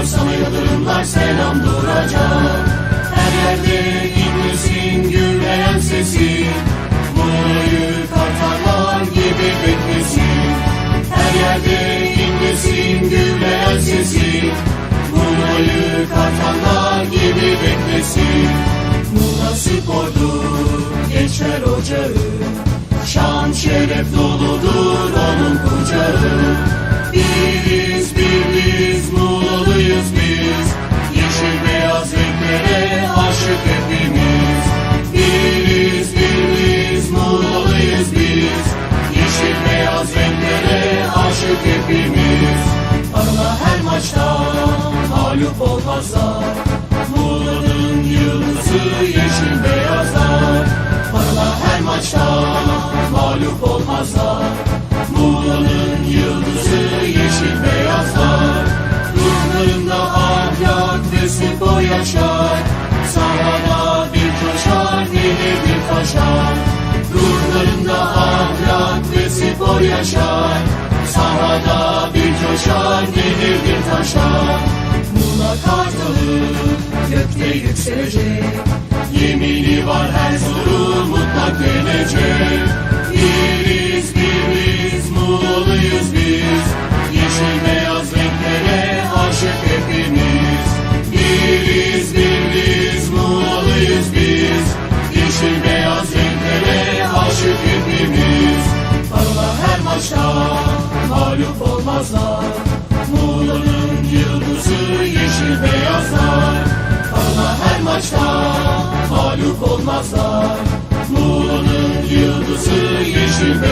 duracak Sana yıldırımlar selam duracak. Her yerde dinlesin gürleyen sesi Burayı kartallar gibi beklesin. Her yerde dinlesin gürleyen sesi Burayı kartallar gibi beklesin. Burada spordur geçer ocağı. Şan şeref doludur onun kucağı. Mağlup olmazlar. Muğla'nın yıldızı yeşil beyazlar. Arla her maçta mağlup olmazlar. Muğla'nın yıldızı yeşil beyazlar. Ruhlarında ahlak ve spor yaşar. Sahada bir koşar yeni bir taşar Ruhlarında ahlak ve spor yaşar. Sahada bir coşar gelir bir taşar kartalı gökte yükselecek. Yemini var her zoru mutlak gelecek Biriz biriz Muğla'lıyız biz. Yeşil beyaz renklere aşık hepimiz. Biriz biriz Muğla'lıyız biz. Yeşil beyaz renklere aşık hepimiz. Arla her maçta mağlup olmazlar olmazlar Muğla'nın yıldızı yeşil